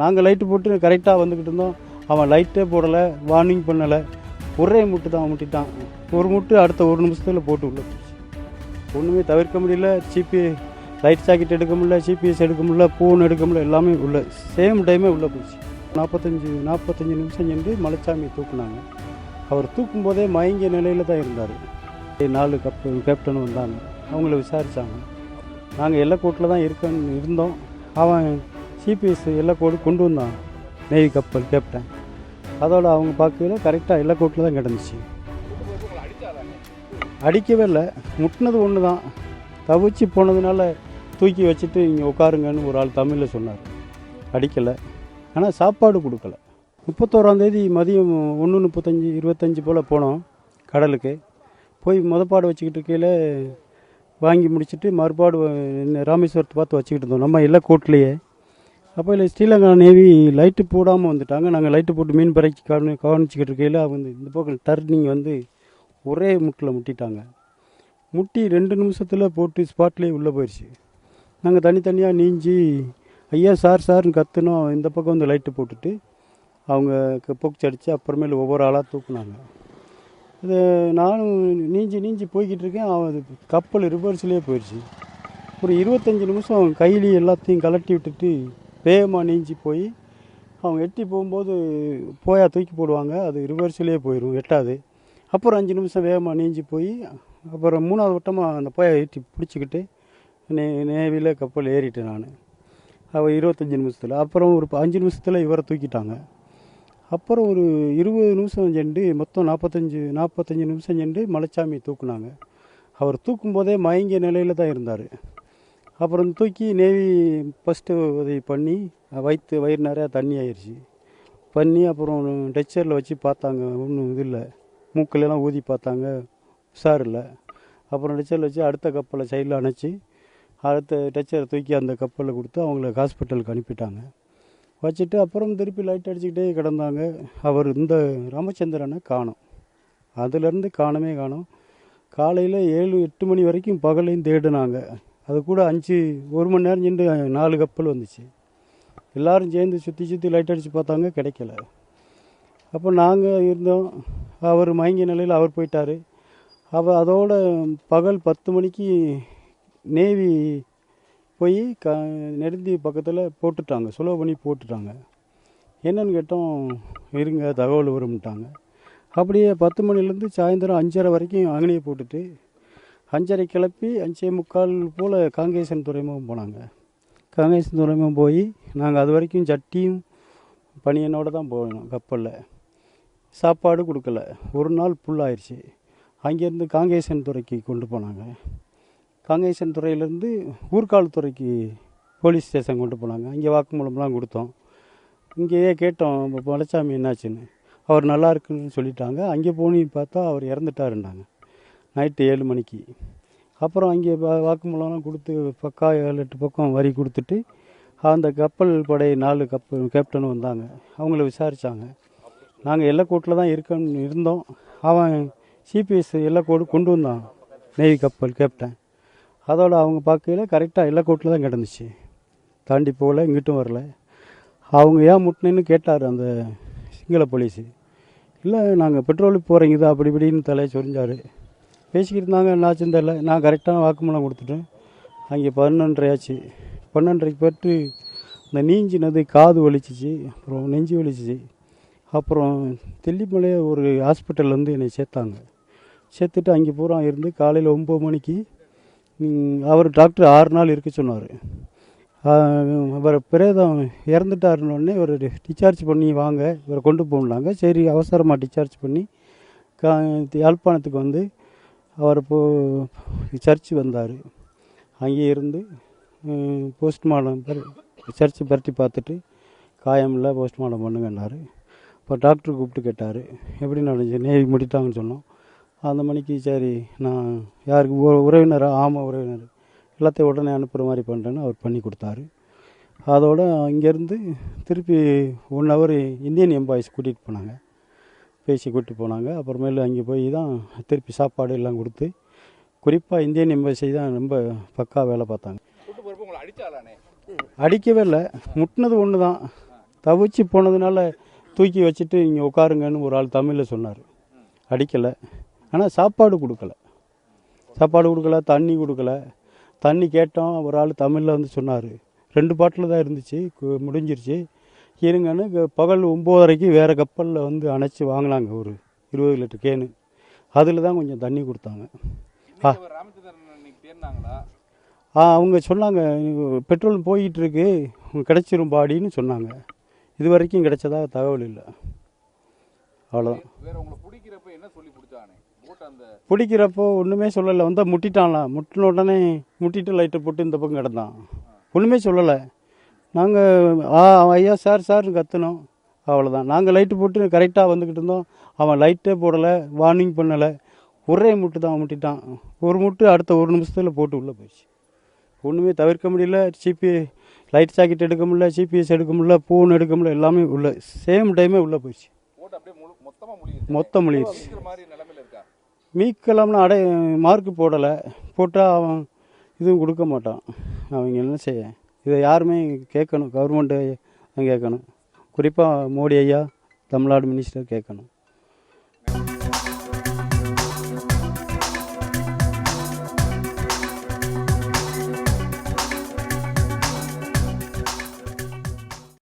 நாங்கள் லைட்டு போட்டு கரெக்டாக வந்துக்கிட்டு இருந்தோம். அவன் லைட்டே போடலை வார்னிங் பண்ணலை. ஒரே முட்டு தான் அவன் முட்டிட்டான். ஒரு முட்டு அடுத்த ஒரு நிமிஷத்தில் போட்டு உள்ள போச்சு. ஒன்றுமே தவிர்க்க முடியல. சிபி லைட் சாக்கெட் எடுக்க முடியல ஜிபிஎஸ் எடுக்க முடியல ஃபோன் எடுக்க முடியல எல்லாமே உள்ள சேம் டைமே உள்ளே போச்சு. நாற்பத்தஞ்சு நாற்பத்தஞ்சு நிமிஷம் சென்று மலைச்சாமி தூக்குனாங்க. அவர் தூக்கும் போதே மயங்கிய நிலையில் தான் இருந்தார். நாலு கப் கேப்டன் வந்தாங்க அவங்கள விசாரித்தாங்க நாங்கள் எல்லக்கோட்டில் தான் இருக்கன்னு இருந்தோம். அவன் சிபிஎஸ் எல்லக்கோடு கொண்டு வந்தான். நேவி கப்பல் கேப்டன் அதோட அவங்க பார்க்கல கரெக்டாக எல்லக்கோட்டில் தான் கிடந்துச்சு. அடிக்கவே இல்லை. முட்டினது ஒன்று தான் தவிச்சு போனதுனால தூக்கி வச்சுட்டு இங்கே உட்காருங்கன்னு ஒரு ஆள் தமிழில் சொன்னார். அடிக்கலை. ஆனால் சாப்பாடு கொடுக்கல. முப்பத்தோராந்தேதி மதியம் ஒன்று முப்பத்தஞ்சு இருபத்தஞ்சி போல் போனோம் கடலுக்கு. போய் முதப்பாடு வச்சுக்கிட்டு இருக்கையில் வாங்கி முடிச்சுட்டு மறுபாடு ராமேஸ்வரத்தை பார்த்து வச்சுக்கிட்டு இருந்தோம். நம்ம எல்லா கோட்லேயே அப்போ இல்லை ஸ்ரீலங்கா நேவி லைட்டு போடாமல் வந்துட்டாங்க. நாங்கள் லைட்டு போட்டு மீன் பறைச்சி கவனி கவனிச்சிக்கிட்டு இருக்கையில் அவங்க இந்த பக்கம் டர்னிங் வந்து ஒரே முட்டில் முட்டிட்டாங்க. முட்டி ரெண்டு நிமிஷத்தில் போட்டு ஸ்பாட்லேயே உள்ளே போயிடுச்சு நாங்கள் தனித்தனியாக நீஞ்சி ஐயா சார் சார்னு கத்துனோம் இந்த பக்கம் வந்து லைட்டு போட்டுட்டு அவங்க போக்கு அடித்து அப்புறமேல ஒவ்வொரு ஆளாக தூக்குனாங்க. இது நானும் நீஞ்சி நீஞ்சி போய்கிட்டு இருக்கேன். அவன் அது கப்பல் ரிவர்ஸ்லேயே போயிடுச்சு ஒரு இருபத்தஞ்சி நிமிஷம் கையிலேயே எல்லாத்தையும் கலட்டி விட்டுட்டு வேகமாக நீஞ்சி போய் அவங்க எட்டி போகும்போது போயா தூக்கி போடுவாங்க. அது ரிவர்ஸ்லேயே போயிடும் எட்டாது. அப்புறம் அஞ்சு நிமிஷம் வேகமாக நீஞ்சி போய் அப்புறம் மூணாவது வட்டமாக அந்த போயை எட்டி பிடிச்சிக்கிட்டு நே நேவியில் கப்பல் ஏறிட்டேன் நான். அவள் இருபத்தஞ்சி நிமிஷத்தில். அப்புறம் ஒரு அஞ்சு நிமிஷத்தில் இவரை தூக்கிட்டாங்க. அப்புறம் ஒரு இருபது நிமிஷம் சென்று மொத்தம் நாற்பத்தஞ்சு நாற்பத்தஞ்சு நிமிஷம் சென்று மலைச்சாமி தூக்குனாங்க. அவர் தூக்கும்போதே மயங்கிய நிலையில் தான் இருந்தார். அப்புறம் தூக்கி நேவி ஃபஸ்ட்டு உதவி பண்ணி வயிற்று வயிறு நிறையா தண்ணி ஆயிடுச்சு பண்ணி அப்புறம் டெச்சரில் வச்சு பார்த்தாங்க. ஒன்றும் இது இல்லை. மூக்கிலலாம் ஊதி பார்த்தாங்க. உஷார் இல்லை. அப்புறம் டெச்சரில் வச்சு அடுத்த கப்பலை சைடில் அணைச்சி அடுத்த டெச்சரை தூக்கி அந்த கப்பலில் கொடுத்து அவங்கள ஹாஸ்பிட்டலுக்கு அனுப்பிட்டாங்க. வச்சுட்டு அப்புறம் திருப்பி லைட் அடிச்சுக்கிட்டே கிடந்தாங்க. அவர் இந்த ராமச்சந்திரனை காணோம். அதுலேருந்து காணமே காணோம். காலையில் ஏழு எட்டு மணி வரைக்கும் பகலையும் தேடினாங்க. அது கூட அஞ்சு ஒரு மணி நேரம் சென்று நாலு கப்பல் வந்துச்சு. எல்லாரும் சேர்ந்து சுற்றி சுற்றி லைட் அடித்து பார்த்தாங்க கிடைக்கல. அப்போ நாங்கள் இருந்தோம். அவர் மயங்கிய நிலையில் அவர் போயிட்டார். அவ அதோட பகல் பத்து மணிக்கு நேவி போய் க நெருந்தி பக்கத்தில் போட்டுட்டாங்க. சுலோ பண்ணி போட்டுட்டாங்க. என்னன்னு கேட்டோம் இருங்க தகவல் வரும்ட்டாங்க. அப்படியே பத்து மணிலேருந்து சாயந்தரம் அஞ்சரை வரைக்கும் அங்கனையே போட்டுட்டு அஞ்சரை கிளப்பி அஞ்சே முக்கால் போல் காங்கேசன் துறைமுகம் போனாங்க. காங்கேசன் துறைமுகம் போய் நாங்கள் அது வரைக்கும் சட்டியும் பனியனோடு தான் போனோம் கப்பலில். சாப்பாடு கொடுக்கல. ஒரு நாள் புல்லாயிருச்சு அங்கேருந்து காங்கேசன் துறைக்கு கொண்டு போனாங்க. காங்கேசன் துறையிலேருந்து ஊர்கால் துறைக்கு போலீஸ் ஸ்டேஷன் கொண்டு போனாங்க. அங்கே வாக்குமூலம்லாம் கொடுத்தோம். இங்கேயே கேட்டோம் பழச்சாமி என்னாச்சுன்னு? அவர் நல்லா இருக்குன்னு சொல்லிட்டாங்க. அங்கே போனி பார்த்தா அவர் இறந்துட்டாருன்னாங்க. நைட்டு ஏழு மணிக்கு. அப்புறம் அங்கே வாக்குமூலம்லாம் கொடுத்து பக்கா ஏழு எட்டு பக்கம் வரி கொடுத்துட்டு அந்த கப்பல் படை நாலு கப்பல் கேப்டன் வந்தாங்க. அவங்கள விசாரித்தாங்க நாங்கள் எல்லக்கோட்டில் தான் இருக்கன்னு இருந்தோம். அவன் சிபிஎஸ் எல்லக்கோடு கொண்டு வந்தான். நெய் கப்பல் கேப்டன் அதோட அவங்க பார்க்கையில் கரெக்டாக எல்லக்கோட்டில் தான் கிடந்துச்சு. தாண்டி போகல இங்கிட்டும் வரல. அவங்க ஏன் முட்டினேன்னு கேட்டார் அந்த சிங்கள போலீஸு இல்லை நாங்கள் பெட்ரோலுக்கு போகிறீங்க தான் அப்படி இப்படின்னு தலையை சொரிஞ்சார். பேசிக்கிட்டு இருந்தாங்க என்னாச்சுன்னு தெரில நான் கரெக்டான வாக்குமூலம் கொடுத்துட்டேன். அங்கே பதினொன்றரை ஆச்சு. பன்னெண்டரைக்கு போட்டு இந்த நீஞ்சினது காது வலிச்சிச்சு அப்புறம் நெஞ்சு வலிச்சிச்சு. அப்புறம் தெல்லிமலைய ஒரு ஹாஸ்பிட்டல் வந்து என்னை சேர்த்தாங்க. சேர்த்துட்டு அங்கே பூரா இருந்து காலையில் ஒம்பது மணிக்கு அவர் டாக்டர் ஆறு நாள் இருக்க சொன்னார். அவர் பிரேதம் இறந்துட்டாருன்னொடனே ஒரு டிஸ்சார்ஜ் பண்ணி வாங்க இவரை கொண்டு போனாங்க சரி அவசரமாக டிஸ்சார்ஜ் பண்ணி கா யாழ்ப்பாணத்துக்கு வந்து அவர் போ சர்ச்சு வந்தார். அங்கே இருந்து போஸ்ட்மார்ட்டம் சர்ச்சு பரட்டி பார்த்துட்டு காயமில்லை இல்லை போஸ்ட்மார்ட்டம் பண்ணுங்கன்னாரு. இப்போ டாக்டர் கூப்பிட்டு கேட்டார். எப்படி நடந்துச்சு? நேவி முடித்தாங்கன்னு சொன்னோம். அந்த மணிக்கு சரி நான் யாருக்கு உ- உறவினரா? ஆமாம் உறவினர். எல்லாத்தையும் உடனே அனுப்புகிற மாதிரி பண்ணுறேன்னு அவர் பண்ணி கொடுத்தாரு. அதோட அங்கேருந்து திருப்பி ஒன் ஹவர் இந்தியன் எம்பாய்ஸ் கூட்டிகிட்டு போனாங்க. பேசி கூட்டிட்டு போனாங்க. அப்புறமேலு அங்கே போய் தான் திருப்பி சாப்பாடு எல்லாம் கொடுத்து குறிப்பாக இந்தியன் எம்பசி தான் ரொம்ப பக்கா வேலை பார்த்தாங்க. கூட்டு அடிக்கவே இல்லை. முட்டினது ஒன்று தான். தவிச்சு போனதுனால தூக்கி வச்சுட்டு இங்கே உட்காருங்கன்னு ஒரு ஆள் தமிழில் சொன்னார். அடிக்கலை. ஆனால் சாப்பாடு கொடுக்கல. சாப்பாடு கொடுக்கல தண்ணி கொடுக்கல. தண்ணி கேட்டோம். ஒரு ஆள் தமிழில் வந்து சொன்னார். ரெண்டு பாட்டில் தான் இருந்துச்சு. முடிஞ்சிருச்சு. இருங்கன்னு பகல் ஒம்போதரைக்கு வேறு கப்பலில் வந்து அணைச்சி வாங்கினாங்க ஒரு இருபது லிட்டர் கேனு. அதில் தான் கொஞ்சம் தண்ணி கொடுத்தாங்க. தேர்னாங்களா ஆ. அவங்க சொன்னாங்க பெட்ரோல் போயிட்டு இருக்கு கிடச்சிரும் பாடின்னு சொன்னாங்க. இது வரைக்கும் கிடைச்சதா தகவல் இல்லை. அவ்வளோதான் பிடிக்கிறப்போ ஒன்றுமே சொல்லலை. வந்தால் முட்டிட்டான்லாம் முட்டின உடனே முட்டிட்டு லைட்டை போட்டு இந்த பக்கம் கிடந்தான். ஒன்றுமே சொல்லலை. நாங்கள் ஆ ஐயா சார் சார்னு கத்துனோம். அவ்வளோதான் நாங்கள் லைட்டு போட்டு கரெக்டாக வந்துக்கிட்டு இருந்தோம். அவன் லைட்டே போடலை வார்னிங் பண்ணலை. ஒரே முட்டு தான் முட்டிட்டான். ஒரு முட்டு அடுத்த ஒரு நிமிஷத்தில் போட்டு உள்ளே போயிடுச்சு. ஒன்றுமே தவிர்க்க முடியல. சிபி லைட் சாக்கெட் எடுக்க முடியல சிபிஎஸ் எடுக்க முடியல ஃபோன் எடுக்க முடியல எல்லாமே உள்ள சேம் டைமே உள்ளே போயிடுச்சு. மொத்தமா முழிடுச்சு மீக்கெல்லாம்னா அடை மார்க் போடலை. போட்டால் அவன் இதுவும் கொடுக்க மாட்டான். அவங்க என்ன செய்ய? இதை யாருமே கேட்கணும் கவர்மெண்ட்டு கேட்கணும். குறிப்பாக மோடி ஐயா தமிழ்நாடு மினிஸ்டர் கேட்கணும்.